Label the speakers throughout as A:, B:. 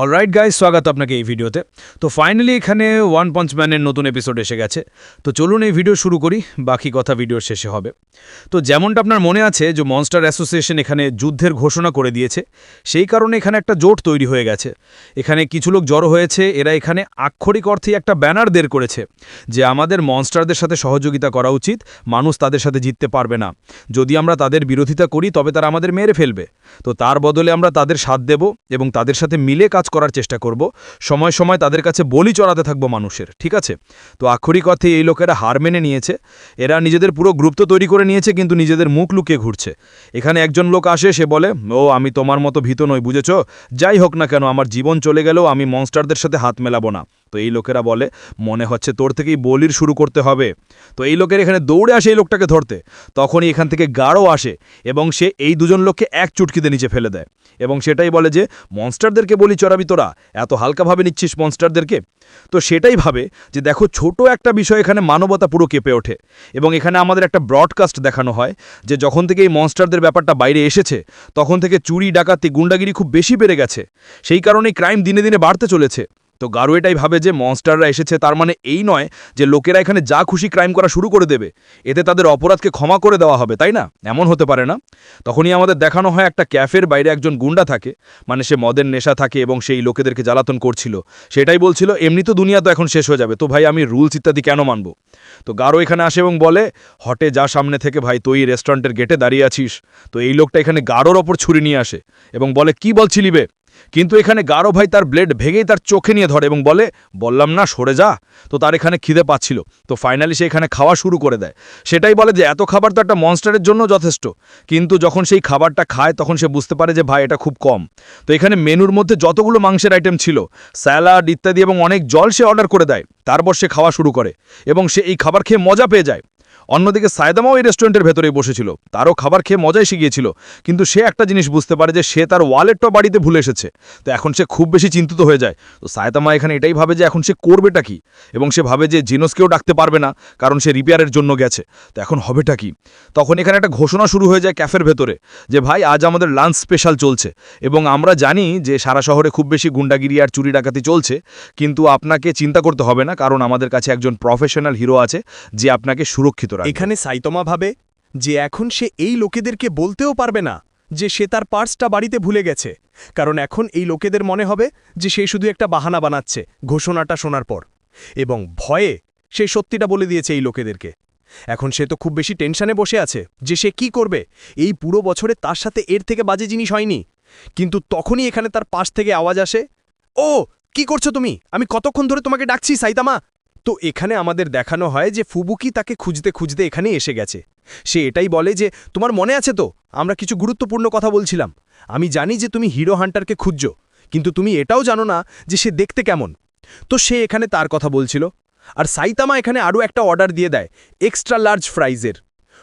A: Alright guys স্বাগত আপনাকে এই ভিডিওতে। তো ফাইনালি এখানে ওয়ান পাঞ্চ ম্যানের নতুন এপিসোড এসে গেছে। তো চলুন এই ভিডিও শুরু করি, বাকি কথা ভিডিওর শেষে হবে। তো যেমনটা আপনার মনে আছে যে মনস্টার অ্যাসোসিয়েশন এখানে যুদ্ধের ঘোষণা করে দিয়েছে, সেই কারণে এখানে একটা জোট তৈরি হয়ে গেছে। এখানে কিছু লোক জড়ো হয়েছে, এরা এখানে আক্ষরিক অর্থে একটা ব্যানার দের করেছে, যে আমাদের মনস্টারদের সাথে সহযোগিতা করা উচিত, মানুষ তাদের সাথে জিততে পারবে না। যদি আমরা তাদের বিরোধিতা করি, তবে তারা আমাদের মেরে ফেলবে। তো তার বদলে আমরা তাদের সাথ দেব এবং তাদের সাথে মিলে কাজ করার চেষ্টা করব। সময় সময় তাদের কাছে বলি চড়াতে থাকব মানুষের, ঠিক আছে? তো আক্ষরিক অর্থে এই লোকেরা হার মেনে নিয়েছে। এরা নিজেদের পুরো গ্রুপ তো তৈরি করে নিয়েছে, কিন্তু নিজেদের মুখ লুকিয়ে ঘুরছে। এখানে একজন লোক আসে, সে বলে, ও, আমি তোমার মতো ভীত নই, বুঝেছ? যাই হোক না কেন, আমার জীবন চলে গেলেও আমি মনস্টারদের সাথে হাত মেলাবো না। তো এই লোকেরা বলে, মনে হচ্ছে তোর থেকেই বলির শুরু করতে হবে। তো এই লোকের এখানে দৌড়ে আসে এই লোকটাকে ধরতে। তখনই এখান থেকে গাঢ় আসে এবং সে এই দুজন লোককে এক চুটকিতে নিচে ফেলে দেয় এবং সেটাই বলে যে, মনস্টারদেরকে বলি চড়াবি তোরা, এত হালকাভাবে নিচ্ছিস মনস্টারদেরকে? তো সেটাই ভাবে যে, দেখো, ছোট একটা বিষয় এখানে মানবতা পুরো কেঁপে ওঠে এবং এখানে আমাদের একটা ব্রডকাস্ট দেখানো হয় যে, যখন থেকে এই মনস্টারদের ব্যাপারটা বাইরে এসেছে, তখন থেকে চুরি, ডাকাতি, গুন্ডাগিরি খুব বেশি বেড়ে গেছে। সেই কারণেই ক্রাইম দিনে দিনে বাড়তে চলেছে। তো গারু এটাই ভাবে যে মনস্টাররা এসেছে, তার মানে এই নয় যে লোকেরা এখানে যা খুশি ক্রাইম করা শুরু করে দেবে। এতে তাদের অপরাধকে ক্ষমা করে দেওয়া হবে, তাই না? এমন হতে পারে না? তখনই আমাদের দেখানো হয় একটা ক্যাফের বাইরে একজন গুন্ডা থাকে মানে সে মদের নেশা থাকে এবং সেই লোকেদেরকে জ্বালাতন করছিল। সেটাই বলছিল, এমনি তো দুনিয়া তো এখন শেষ হয়ে যাবে, তো ভাই আমি রুলস ইত্যাদি কেন মানব? তো গারো এখানে আসে এবং বলে, হটে যা সামনে থেকে ভাই, তুই রেস্টুরেন্টের গেটে দাঁড়িয়ে আছিস। তো এই লোকটা এখানে গারোর ওপর ছুরি নিয়ে আসে এবং বলে, কি বলছিলি বে? কিন্তু এখানে গারো ভাই তার ব্লেড ভেঙেই তার চোখে নিয়ে ধরে এবং বলে, বললাম না, সরে যা। তো তার এখানে খিদে পাচ্ছিল। তো ফাইনালি সে এখানে খাওয়া শুরু করে দেয়। সেটাই বলে যে, এত খাবার তো একটা মনস্টারের জন্য যথেষ্ট। কিন্তু যখন সেই খাবারটা খায়, তখন সে বুঝতে পারে যে, ভাই, এটা খুব কম। তো এখানে মেনুর মধ্যে যতগুলো মাংসের আইটেম ছিল, স্যালাড ইত্যাদি এবং অনেক জল সে অর্ডার করে দেয়। তারপর সে খাওয়া শুরু করে এবং সে এই খাবার খেয়ে মজা পেয়ে যায়। অন্যদিকে সায়দামাও এই রেস্টুরেন্টের ভেতরেই বসেছিল। তারও খাবার খেয়ে মজাই শিখিয়েছিল কিন্তু সে একটা জিনিস বুঝতে পারে যে সে তার ওয়ালেটটা বাড়িতে ভুলে এসেছে। তো এখন সে খুব বেশি চিন্তিত হয়ে যায়। তো সায়দামা এখানে এটাই ভাবে যে এখন সে করবেটা কি? এবং সে ভাবে যে জিনোসকেও ডাকতে পারবে না, কারণ সে রিপেয়ারের জন্য গেছে। তো এখন হবেটা কি? তখন এখানে একটা ঘোষণা শুরু হয়ে যায় ক্যাফের ভেতরে যে, ভাই, আজ আমাদের লাঞ্চ স্পেশাল চলছে। এবং আমরা জানি যে, সারা শহরে খুব বেশি গুন্ডাগিরি আর চুরি ডাকাতি চলছে। কিন্তু আপনাকে চিন্তা করতে হবে না, কারণ আমাদের কাছে একজন প্রফেশনাল হিরো আছে, যে আপনাকে সুরক্ষিত
B: এখানে সাইতমা ভাবে যে এখন সে এই লোকেদেরকে বলতেও পারবে না যে সে তার পার্সটা বাড়িতে ভুলে গেছে, কারণ এখন এই লোকেদের মনে হবে যে সে শুধু একটা বাহানা বানাচ্ছে ঘোষণাটা শোনার পর। এবং ভয়ে সে সত্যিটা বলে দিয়েছে এই লোকেদেরকে। এখন সে তো খুব বেশি টেনশনে বসে আছে যে সে কি করবে। এই পুরো বছরে তার সাথে এর থেকে বাজে জিনিস হয়নি। কিন্তু তখনই এখানে তার পাশ থেকে আওয়াজ আসে, ও, কি করছ তুমি? আমি কতক্ষণ ধরে তোমাকে ডাকছি সাইতামা? তো এখানে আমাদের দেখানো হয় যে ফুবুকি তাকে খুঁজতে খুঁজতে এখানে এসে গেছে। সে এটাই বলে যে, তোমার মনে আছে তো? আমরা কিছু গুরুত্বপূর্ণ কথা বলছিলাম। আমি জানি যে তুমি হিরো হান্টারকে খুঁজছ, কিন্তু তুমি এটাও জানো না যে সে দেখতে কেমন। তো সে এখানে তার কথা বলছিল। আর সাইতামা এখানে আরও একটা অর্ডার দিয়ে দেয়, এক্সট্রা লার্জ ফ্রাইজের।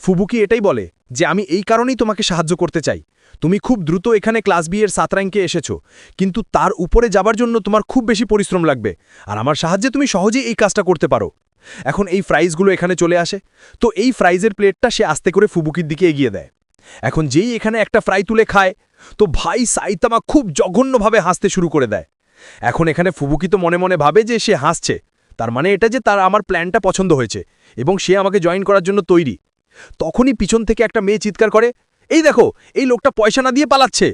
B: ফুবুকি এটাই বলে যে আমি এই কারণেই তোমাকে সাহায্য করতে চাই? তুমি খুব দ্রুত এখানে ক্লাস বি এর সাত র্যাঙ্কে এসেছ, কিন্তু তার উপরে যাবার জন্য তোমার খুব বেশি পরিশ্রম লাগবে, আর আমার সাহায্যে তুমি সহজেই এই কাজটা করতে পারো। এখন এই ফ্রাইজগুলো এখানে চলে আসে। তো এই ফ্রাইজের প্লেটটা সে আস্তে করে ফুবুকির দিকে এগিয়ে দেয়। এখন যেই এখানে একটা ফ্রাই তুলে খায়, তো ভাই সাইতামা খুব জঘন্যভাবে হাসতে শুরু করে দেয়। এখন এখানে ফুবুকি তো মনে মনে ভাবে যে সে হাসছে, তার মানে এটা যে তার আমার প্ল্যানটা পছন্দ হয়েছে, এবং সে আমাকে জয়েন করার জন্য তৈরি। তখনই পিছন থেকে একটা মেয়ে চিৎকার করে, এই দেখো, এই লোকটা পয়সা না দিয়ে পালাচ্ছে।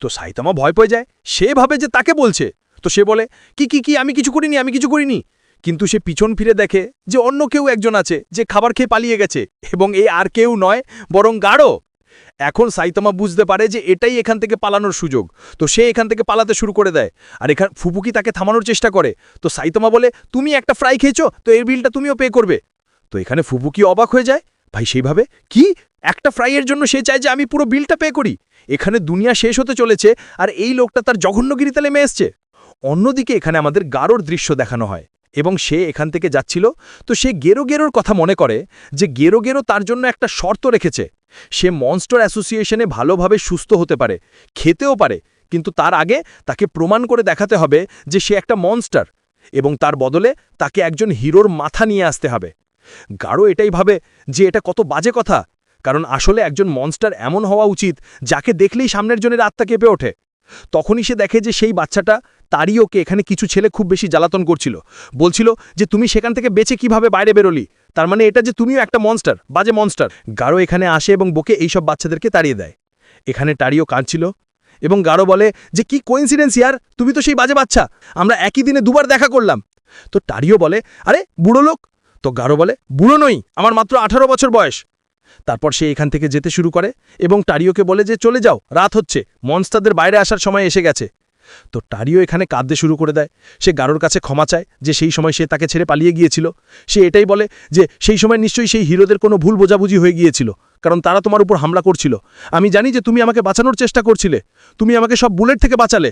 B: তো সাইতামা ভয় পেয়ে যায়, সে ভাবে যে তাকে বলছে। তো সে বলে, কি কি কি, আমি কিছু করিনি, আমি কিছু করিনি। কিন্তু সে পিছন ফিরে দেখে যে অন্য কেউ একজন আছে, যে খাবার খেয়ে পালিয়ে গেছে, এবং এই আর কেউ নয়, বরং গাঢ়। এখন সাইতামা বুঝতে পারে যে এটাই এখান থেকে পালানোর সুযোগ। তো সে এখান থেকে পালাতে শুরু করে দেয়, আর এখান, ফুপুকি তাকে থামানোর চেষ্টা করে। তো সাইতামা বলে, তুমি একটা ফ্রাই খেয়েছো, তো এর বিলটা তুমিও পে করবে। তো এখানে ফুপুকি অবাক হয়ে যায় ভাই, সেইভাবে? কি? একটা ফ্রাইয়ের জন্য সে চায় যে আমি পুরো বিলটা পে করি। এখানে দুনিয়া শেষ হতে চলেছে আর এই লোকটা তার জঘন্যগিরিতে নেমে এসছে। অন্যদিকে এখানে আমাদের গারোর দৃশ্য দেখানো হয় এবং সে এখান থেকে যাচ্ছিল। তো সে গেরো গেরোর কথা মনে করে যে গেরো গেরো তার জন্য একটা শর্ত রেখেছে। সে মনস্টার অ্যাসোসিয়েশনে ভালোভাবে সুস্থ হতে পারে, খেতেও পারে, কিন্তু তার আগে তাকে প্রমাণ করে দেখাতে হবে যে সে একটা মনস্টার এবং তার বদলে তাকে একজন হিরোর মাথা নিয়ে আসতে হবে। গাঢ় এটাই ভাবে যে এটা কত বাজে কথা, কারণ আসলে একজন মনস্টার এমন হওয়া উচিত যাকে দেখলেই সামনের জনের আত্মা কেঁপে ওঠে। তখনই সে দেখে যে সেই বাচ্চাটা তারই ওকে এখানে কিছু ছেলে খুব বেশি জ্বালাতন করছিল। বলছিল যে, তুমি সেখান থেকে বেঁচে কীভাবে বাইরে বেরোলি? তার মানে এটা যে তুমিও একটা মনস্টার বাজে মনস্টার গারো এখানে আসে এবং বকে এইসব বাচ্চাদেরকে তাড়িয়ে দেয়। এখানে টারিও কাঁদছিল এবং গারো বলে যে, কি কোইন্সিডেন্স ইয়ার? তুমি তো সেই বাজে বাচ্চা। আমরা একই দিনে দুবার দেখা করলাম। তো টারিও বলে, আরে বুড়ো লোক তো গারো বলে, বুড়ো নই, আমার মাত্র আঠারো বছর বয়স। তারপর সে এখান থেকে যেতে শুরু করে এবং টারিওকে বলে যে, চলে যাও, রাত হচ্ছে মনস্তাদের বাইরে আসার সময় এসে গেছে। তো টারিও এখানে কাঁদতে শুরু করে দেয়। সে গারোর কাছে ক্ষমা চায় যে, সেই সময় সে তাকে ছেড়ে পালিয়ে গিয়েছিল। সে এটাই বলে যে, সেই সময় নিশ্চয়ই সেই হিরোদের কোনো ভুল বোঝাবুঝি হয়ে গিয়েছিল, কারণ তারা তোমার উপর হামলা করছিল। আমি জানি যে তুমি আমাকে বাঁচানোর চেষ্টা করছিলে, তুমি আমাকে সব বুলেট থেকে বাঁচালে।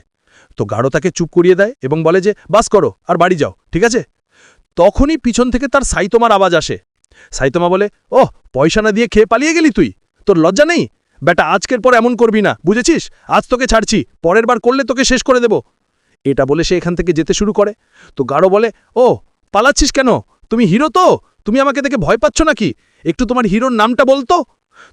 B: তো গাঢ় তাকে চুপ করিয়ে দেয় এবং বলে যে, বাস করো, আর বাড়ি যাও, ঠিক আছে? তখনই পিছন থেকে তার সাইতোমার আওয়াজ আসে। সাইতোমা বলে, ওহ, পয়সা না দিয়ে খেয়ে পালিয়ে গেলি তুই? তোর লজ্জা নেই? বেটা আজকের পর এমন করবি না, বুঝেছিস? আজ তোকে ছাড়ছি, পরের বার করলে তোকে শেষ করে দেব। এটা বলে সে এখান থেকে যেতে শুরু করে। তো গাঢ় বলে ও পালাচ্ছিস কেন? তুমি হিরো তো? তুমি আমাকে দেখে ভয় পাচ্ছ নাকি? একটু তোমার হিরোর নামটা বলতো?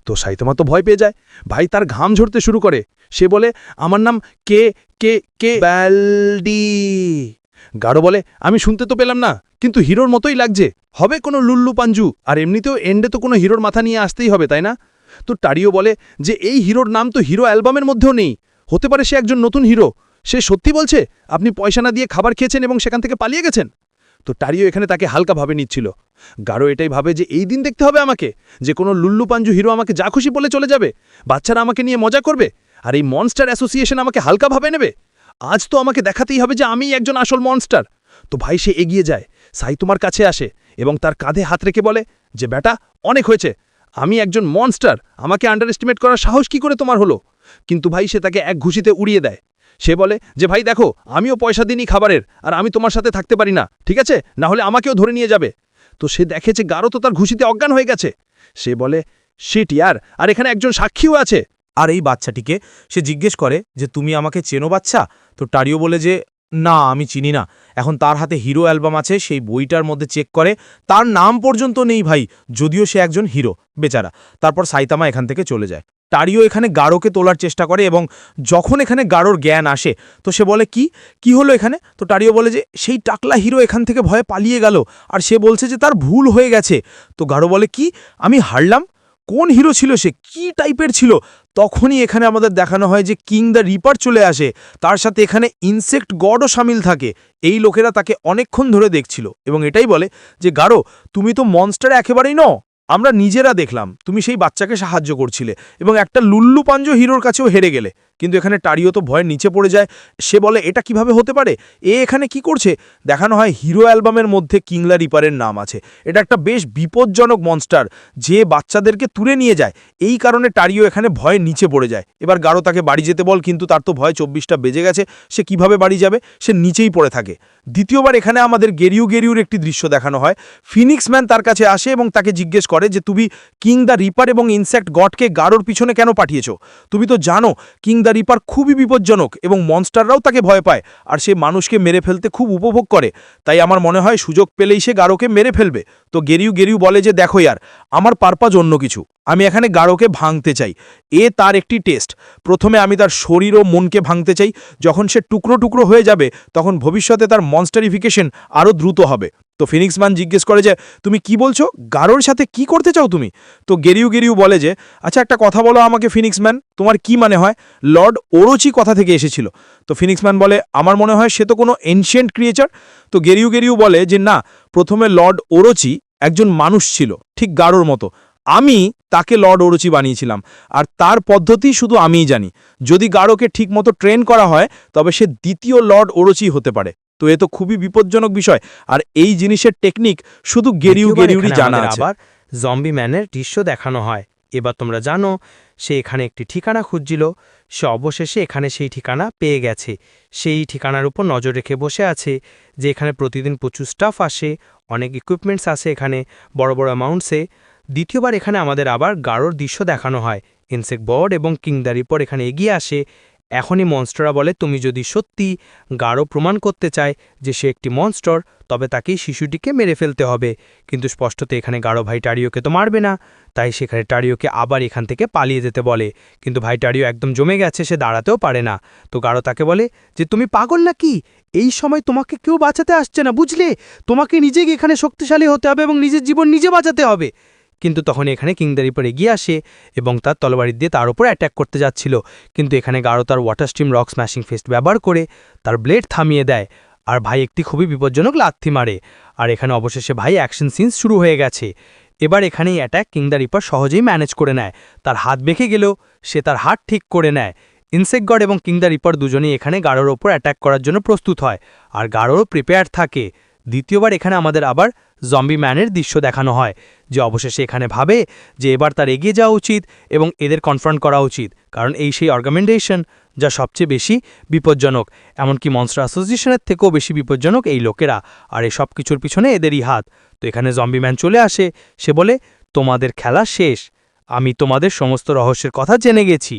B: তো সাইতমা তো ভয় পেয়ে যায়। ভাই তার ঘাম ঝরতে শুরু করে। সে বলে, আমার নাম কে কে কে, ব্যালডি। গাঢ় বলে, আমি শুনতে তো পেলাম না, কিন্তু হিরোর মতোই লাগছে। হবে কোনো লুল্লু পাঞ্জু, আর এমনিতেও এন্ডে তো কোনো হিরোর মাথা নিয়ে আসতেই হবে, তাই না? তো টারিও বলে, যে এই হিরোর নাম তো হিরো অ্যালবামের মধ্যেও নেই। হতে পারে সে একজন নতুন হিরো। সে সত্যি বলছে, আপনি পয়সা না দিয়ে খাবার খেয়েছেন এবং সেখান থেকে পালিয়ে গেছেন? তো টারিও এখানে তাকে হালকা ভাবে নিচ্ছিল। গাঢ় এটাই ভাবে যে, এই দিন দেখতে হবে আমাকে, যে কোনো লুল্লু পাঞ্জু হিরো আমাকে যা খুশি বলে চলে যাবে। বাচ্চারা আমাকে নিয়ে মজা করবে, আর এই মনস্টার অ্যাসোসিয়েশন আমাকে হালকা ভাবে নেবে। আজ তো আমাকে দেখাতেই হবে যে আমিই একজন আসল মনস্টার তো ভাই সে এগিয়ে যায়, সাই তোমার কাছে আসে এবং তার কাঁধে হাত রেখে বলে, যে বেটা অনেক হয়েছে। আমি একজন মনস্টার আমাকে আন্ডার এস্টিমেট করার সাহস কি করে তোমার হলো? কিন্তু ভাই সে তাকে এক ঘুষিতে উড়িয়ে দেয়। সে বলে, যে ভাই দেখো, আমিও পয়সা দিনই খাবারের, আর আমি তোমার সাথে থাকতে পারি না, ঠিক আছে? না হলে আমাকেও ধরে নিয়ে যাবে। তো সে দেখে যে গারো তো তার ঘুষিতে অজ্ঞান হয়ে গেছে। সে বলে শিট ইয়ার, আর এখানে একজন সাক্ষীও আছে।
A: আর এই বাচ্চাটিকে সে জিজ্ঞেস করে যে, তুমি আমাকে চেনো বাচ্চা? তো টারিও বলে যে, না, আমি চিনি না। এখন তার হাতে হিরো অ্যালবাম আছে, সেই বইটার মধ্যে চেক করে, তার নাম পর্যন্ত নেই ভাই, যদিও সে একজন হিরো, বেচারা। তারপর সাইতামা এখান থেকে চলে যায়। টারিও এখানে গাঢ়কে তোলার চেষ্টা করে এবং যখন এখানে গাঢ়র জ্ঞান আসে, তো সে বলে, কি? কি হলো এখানে? তো টারিও বলে যে, সেই টাকলা হিরো এখান থেকে ভয়ে পালিয়ে গেল। আর সে বলছে যে, তার ভুল হয়ে গেছে। তো গাঢ় বলে, কি? আমি হারলাম? কোন হিরো ছিল সে? কি টাইপের ছিল? তখনই এখানে আমাদের দেখানো হয় যে কিং দ্য রিপার চলে আসে। তার সাথে এখানে ইনসেক্ট গডও সামিল থাকে। এই লোকেরা তাকে অনেকক্ষণ ধরে দেখছিল এবং এটাই বলে যে, গারো, তুমি তো মনস্টার একেবারেই ন আমরা নিজেরা দেখলাম। তুমি সেই বাচ্চাকে সাহায্য করছিলে এবং একটা লুল্লু পাঞ্জ হিরোর কাছেও হেরে গেলে। কিন্তু এখানে টারিও তো ভয়ের নিচে পড়ে যায়। সে বলে, এটা কীভাবে হতে পারে? এ এখানে কি করছে? দেখানো হয় হিরো অ্যালবামের মধ্যে কিংলা রিপারের নাম আছে। এটা একটা বেশ বিপজ্জনক মনস্টার, যে বাচ্চাদেরকে তুলে নিয়ে যায়। এই কারণে টারিও এখানে ভয়ে নিচে পড়ে যায়। এবার গারো তাকে বাড়ি যেতে বল, কিন্তু তার তো ভয় চব্বিশটা বেজে গেছে। সে কীভাবে বাড়ি যাবে? সে নিচেই পড়ে থাকে। দ্বিতীয়বার এখানে আমাদের গেরিউ গেরিউর একটি দৃশ্য দেখানো হয়। ফিনিক্স ম্যান তার কাছে আসে এবং তাকে জিজ্ঞেস করে যে, তুমি কিং দ্য রিপার এবং ইনসেক্ট গডকে গারোর পিছনে কেন পাঠিয়েছো? তুমি তো জানো কিং দ্য রিপার খুবই বিপজ্জনক এবং মনস্টাররাও তাকে ভয় পায়, আর সে মানুষকে মেরে ফেলতে খুব উপভোগ করে। তাই আমার মনে হয় সুযোগ পেলেই সে গাঢ়কে মেরে ফেলবে। তো গেরিউ গেরিউ বলে যে, দেখো ইয়ার, আমার পারপাজ অন্য কিছু। আমি এখানে গাঢ়কে ভাঙতে চাই। এ তার একটি টেস্ট। প্রথমে আমি তার শরীর ও মনকে ভাঙতে চাই। যখন সে টুকরো টুকরো হয়ে যাবে, তখন ভবিষ্যতে তার মনস্টারিফিকেশন আরও দ্রুত হবে। তো ফিনিক্সম্যান জিজ্ঞেস করে যে, তুমি কি বলছো? গারোর সাথে কি করতে চাও তুমি? তো গেরিউ গেরিউ বলে যে আচ্ছা একটা কথা বলো আমাকে ফিনিক্সম্যান তোমার কি মানে হয়? লর্ড ওরোচি কথা থেকে এসেছিল। তো ফিনিক্সম্যান বলে, আমার মনে হয় সে তো কোনো এনশিয়েন্ট ক্রিয়েচার। তো গেরিউ গেরিউ বলে যে, না, প্রথমে লর্ড ওরোচি একজন মানুষ ছিল, ঠিক গারোর মতো। আমি তাকে লর্ড ওরোচি বানিয়েছিলাম, আর তার পদ্ধতি শুধু আমিই জানি। যদি গাঢ়কে ঠিকমতো ট্রেন করা হয়, তবে সে দ্বিতীয় লর্ড ওরোচি হতে পারে। তো এ তো খুবই বিপজ্জনক বিষয়। আর এই জিনিসের টেকনিক শুধু গেরিউ গেরিউরই জানা আছে।
C: আবার জম্বি ম্যানের দৃশ্য দেখানো হয়। এবার তোমরা জানো সে এখানে একটি ঠিকানা খুঁজছিল। সে অবশেষে এখানে সেই ঠিকানা পেয়ে গেছে। সেই ঠিকানার উপর নজর রেখে বসে আছে যে এখানে প্রতিদিন প্রচুর স্টাফ আসে অনেক ইকুইপমেন্টস আছে এখানে বড় বড় অ্যামাউন্টসে দ্বিতীয়বার এখানে আমাদের আবার গাঢ়র দৃশ্য দেখানো হয়। ইনসেক বর্ড এবং কিং দ্য রিপোর্ট এখানে এগিয়ে আসে। এখনই মনস্টাররা বলে, তুমি যদি সত্যি গাঢ় প্রমাণ করতে চায় যে সে একটি মনস্টার, তবে তাকেই শিশুটিকে মেরে ফেলতে হবে। কিন্তু স্পষ্টত এখানে গাঢ় ভাই টারিওকে তো মারবে না। তাই সেখানে টারিওকে আবার এখান থেকে পালিয়ে যেতে বলে। কিন্তু ভাই টারিও একদম জমে গেছে, সে দাঁড়াতেও পারে না। তো গাঢ় তাকে বলে, যে তুমি পাগল নাকি? এই সময় তোমাকে কেউ বাঁচাতে আসছে না, বুঝলে? তোমাকে নিজেকে এখানে শক্তিশালী হতে হবে এবং নিজের জীবন নিজে বাঁচাতে হবে। কিন্তু তখন এখানে কিংদার রিপার এগিয়ে আসে এবং তার তলবারি দিয়ে তার উপর অ্যাট্যাক করতে যাচ্ছিল। কিন্তু এখানে গাঢ় তার water stream rock smashing fist ব্যবহার করে তার ব্লেড থামিয়ে দেয়। আর ভাই একটি খুবই বিপজ্জনক লাথি মারে। আর এখানে অবশেষে ভাই অ্যাকশন সিনস শুরু হয়ে গেছে। এবার এখানে এই অ্যাট্যাক কিংদার রিপার সহজেই ম্যানেজ করে নেয়। তার হাত বেঁকে গেলেও সে তার হাত ঠিক করে নেয়। ইনসেকগড এবং কিংদার রিপার দুজনেই এখানে গাঢ়র ওপর অ্যাট্যাক করার জন্য প্রস্তুত হয়। আর গাঢ়রও প্রিপেয়ার থাকে। দ্বিতীয়বার এখানে আমাদের আবার জম্বি ম্যানের দৃশ্য দেখানো হয়, যে অবশেষে এখানে ভাবে যে এবার তার এগিয়ে যাওয়া উচিত এবং এদের কনফ্রন্ট করা উচিত, কারণ এই সেই অর্গামেন্টেশন যা সবচেয়ে বেশি বিপজ্জনক, এমনকি মনস্টার অ্যাসোসিয়েশনের থেকেও বেশি বিপজ্জনক এই লোকেরা, আর এই সব কিছুর পিছনে এদেরই হাত। তো এখানে জম্বি ম্যান চলে আসে, সে বলে, তোমাদের খেলা শেষ, আমি তোমাদের সমস্ত রহস্যের কথা জেনে গেছি।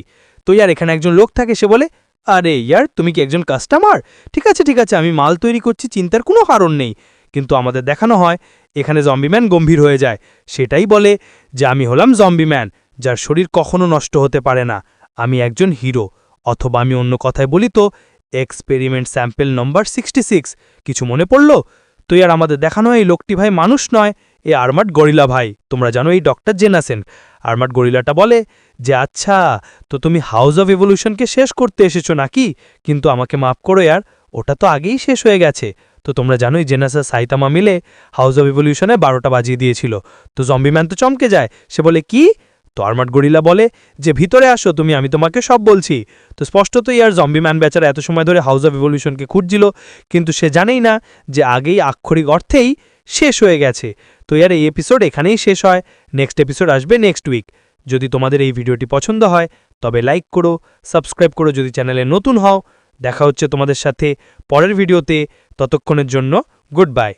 C: তো ইয়ার এখানে একজন লোক থাকে, সে বলে, আরে ইয়ার, তুমি কি একজন কাস্টমার ঠিক আছে ঠিক আছে, আমি মাল তৈরি করছি, চিন্তার কোনো কারণ নেই। কিন্তু আমাদের দেখানো হয়, এখানে জম্বিম্যান গম্ভীর হয়ে যায়। সেটাই বলে যে আমি হলাম জম্বিম্যান যার শরীর কখনো নষ্ট হতে পারে না। আমি একজন হিরো অথবা আমি অন্য কথায় বলি তো experiment sample number sixty six কিছু মনে পড়ল? তো আর আমাদের দেখানো এই লোকটি ভাই মানুষ নয়, এ আর্মার্ড গরিলা ভাই। তোমরা জানো এই ডক্টর জেনাসেন আর্মার্ড গরিলাটা বলে যে আচ্ছা তো তুমি হাউস অফ এভলিউশনকে শেষ করতে এসেছ নাকি? কিন্তু আমাকে মাফ করো, ইয়ার, ওটা তো আগেই শেষ হয়ে গেছে। তো তোমরা জানোই জেনাসা সাইতামা মিলে হাউস অফ ইভলিউশনে বারোটা বাজিয়ে দিয়েছিল। তো জম্বিম্যান তো চমকে যায়, সে বলে, কি? তো আর্মার্ড গরিলা বলে, যে ভিতরে আসো তুমি, আমি তোমাকে সব বলছি। তো স্পষ্টতই আর জম্বিম্যান বেচারা এত সময় ধরে হাউস অফ ইভলিউশনকে খুঁজছিল, কিন্তু সে জানেই না যে আগেই আক্ষরিক অর্থেই শেষ হয়ে গেছে। তো ইয়ার এই এপিসোড এখানেই শেষ হয়। নেক্সট এপিসোড আসবে নেক্সট উইক যদি তোমাদের এই ভিডিওটি পছন্দ হয়, তবে লাইক করো সাবস্ক্রাইব করো। যদি চ্যানেলে নতুন হও দেখা হচ্ছে তোমাদের সাথে পরের ভিডিওতে। ততক্ষণের জন্য গুড বাই